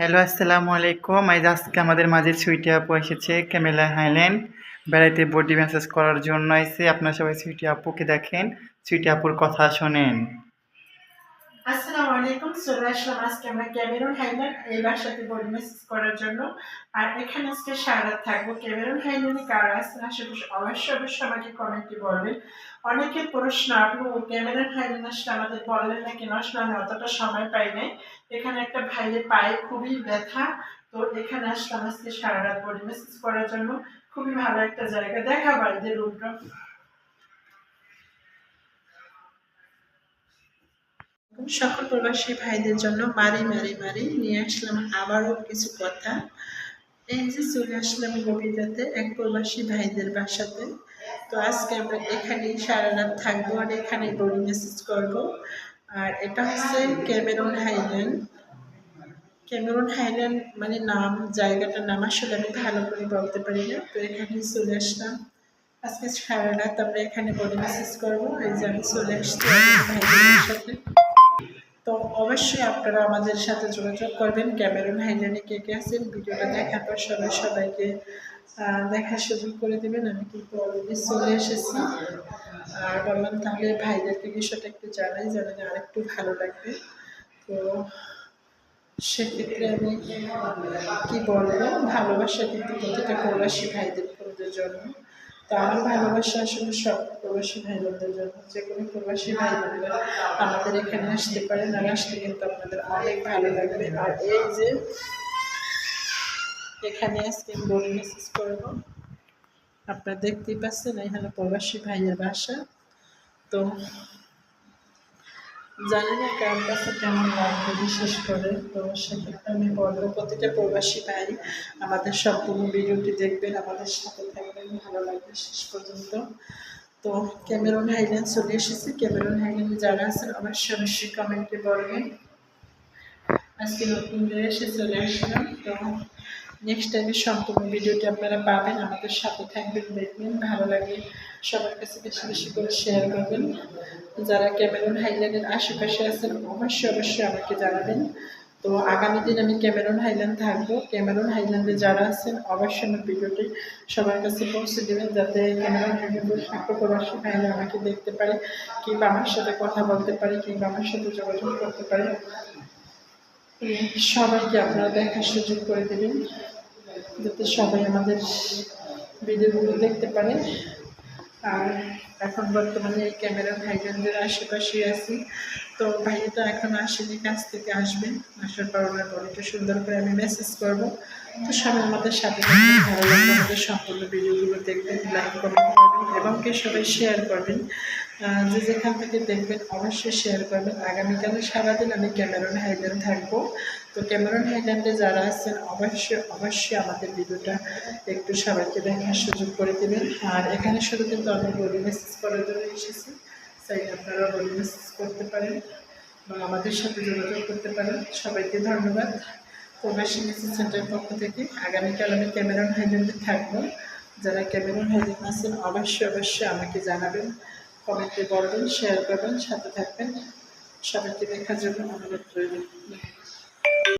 Hello, আসসালামু আলাইকুম। আজ আজকে আমাদের মাঝে সুইটি আপু এসেছে ক্যামেলা হাইল্যান্ড বেড়াইতে বডি ম্যাসেজ করার জন্য। এসে আপনারা সবাই সুইটি আপুকে দেখেন সুইটি আপুর কথা শোনেন। আসসালামু আলাইকুম, চলে আজকে আমরা ক্যামেরন বডি মেসেজ করার জন্য। আর এখানে আজকে সারা থাকব। ক্যামেরন কারা আসছেন আশেপাশে অবশ্যই অবশ্যই আমাকে কমেন্টে বলবেন। অনেকের প্রশ্ন আপনি ও ক্যামেরন আসলে আমাদের বললেন না কেন? আমি অতটা সময় পাই নাই। এখানে একটা ভাইয়ের পায়ে খুবই ব্যথা। তো এখানে আসলাম আজকে সারা রাত বডি মেসেজ করার জন্য। খুবই ভালো একটা জায়গা। দেখা বাড়িতে রুমটা সকল প্রবাসী ভাইদের জন্য মারি মারি মারি নিয়ে আসলাম আবারও কিছু কথা। এই যে চলে আসলাম গভীরাতে এক প্রবাসী ভাইদের বাসাতে। তো আজকে আমরা এখানেই সারা রাত থাকব আর এখানে বডি মেসেজ করব। আর এটা হচ্ছে ক্যামেরন হাইল্যান্ড। ক্যামেরন হাইল্যান্ড মানে নাম, জায়গাটার নাম আসলে আমি ভালো করে বলতে পারি না। তো এখানে চলে আসলাম। আজকে সারা রাত আমরা এখানে বডি মেসেজ করব। এই যে আমি চলে আসছি ভাইদের সাথে তো অবশ্যই আপনারা আমাদের সাথে যোগাযোগ করবেন। ক্যামেরন হাইল্যান্ডে কে কে আছেন, ভিডিওটা দেখার পর সবাই সবাইকে দেখার সুযোগ করে দেবেন। আমি কিন্তু অলরেডি চলে এসেছি। আর বললাম তাহলে ভাইদেরকে বিষয়টা একটু জানাই জানালে আরেকটু ভালো লাগবে। তো সেক্ষেত্রে আমি কি বলব, ভালোবাসা কিন্তু প্রতিটা প্রবাসী ভাইদের জন্য। তো আমার ভালোবাসা আসলে সব প্রবাসী ভাই বোনদের জন্য। যে কোনো প্রবাসী ভাই বোনেরা আমাদের এখানে আসতে পারেন আর আসতে কিন্তু আপনাদের অনেক ভালো লাগবে। আর এই যে এখানে আজকে বডি মেসেজ করব। আপনারা দেখতেই পাচ্ছেন, এখানে প্রবাসী ভাইয়ের বাসা। তো জানি না কার কাছে কেমন লাগবে, বিশেষ করে তো সেক্ষেত্রে আমি বলব, প্রতিটা প্রবাসী ভাই আমাদের সম্পূর্ণ ভিডিওটি দেখবেন, আমাদের সাথে থাকবেন। ভালো লাগবে শেষ পর্যন্ত। তো ক্যামেরন হাইল্যান্ড চলে এসেছে। ক্যামেরন হাইল্যান্ডে যারা আছেন, অবশ্যই অবশ্যই কমেন্টে বলবেন। আজকে নতুন এসে চলে আসলাম। তো নেক্সট টাইমে সম্পূর্ণ ভিডিওটি আপনারা পাবেন। আমাদের সাথে থাকবেন, দেখবেন। ভালো লাগে সবার কাছে বেশি বেশি করে শেয়ার করবেন। যারা ক্যামেরন হাইল্যান্ডের আশেপাশে আছেন, অবশ্যই অবশ্যই আমাকে জানাবেন। তো আগামী দিন আমি ক্যামেরন হাইল্যান্ড থাকব। ক্যামেরন হাইল্যান্ডে যারা আছেন, অবশ্যই আমার ভিডিওটি সবার কাছে পৌঁছে দেবেন যাতে ক্যামেরন হাইল্যান্ডের সকল প্রবাসী ভাইরা আমাকে দেখতে পারে, কিংবা আমার সাথে কথা বলতে পারে, কিংবা আমার সাথে যোগাযোগ করতে পারে। সবাইকে আপনারা দেখার সুযোগ করে দেবেন, যাতে সবাই আমাদের ভিডিওগুলো দেখতে পারে। আর এখন বর্তমানে ক্যামেরা হাইল্যান্ডের আশেপাশে আছি। তো ভাইয়াটা এখন আসেনি কাছ থেকে আসবেন আসার পর ওনার বডিটা সুন্দর করে আমি মেসেজ করব। তো সবাই আমাদের সাথে ভালো লাগবে আমাদের সম্পূর্ণ ভিডিওগুলো দেখবেন লাইক করবেন এবং কে সবাই শেয়ার করবেন। যে যেখান থেকে দেখবেন, অবশ্যই শেয়ার করবেন। আগামীকালে সারাদিন আমি ক্যামেরন হাইল্যান্ড থাকব। তো ক্যামেরন হাইল্যান্ডে যারা আছেন, অবশ্যই অবশ্যই আমাদের ভিডিওটা একটু সবাইকে দেখার সুযোগ করে দেবেন। আর এখানে শুধু কিন্তু আমি বডি মেসেজ করার জন্য এসেছি, তাই আপনারা বডি মেসেজ করতে পারেন বা আমাদের সাথে যোগাযোগ করতে পারেন। সবাইকে ধন্যবাদ। প্রবাসী মেসেজ সেন্টারের পক্ষ থেকে আগামীকাল আমি ক্যামেরন হাইল্যান্ডে থাকব। যারা ক্যামেরন হাইল্যান্ড আছেন, অবশ্যই অবশ্যই আমাকে জানাবেন। কমেন্টে করবেন শেয়ার করবেন সাথে থাকবেন। সবাইকে দেখার জন্য অনুরোধ রইল।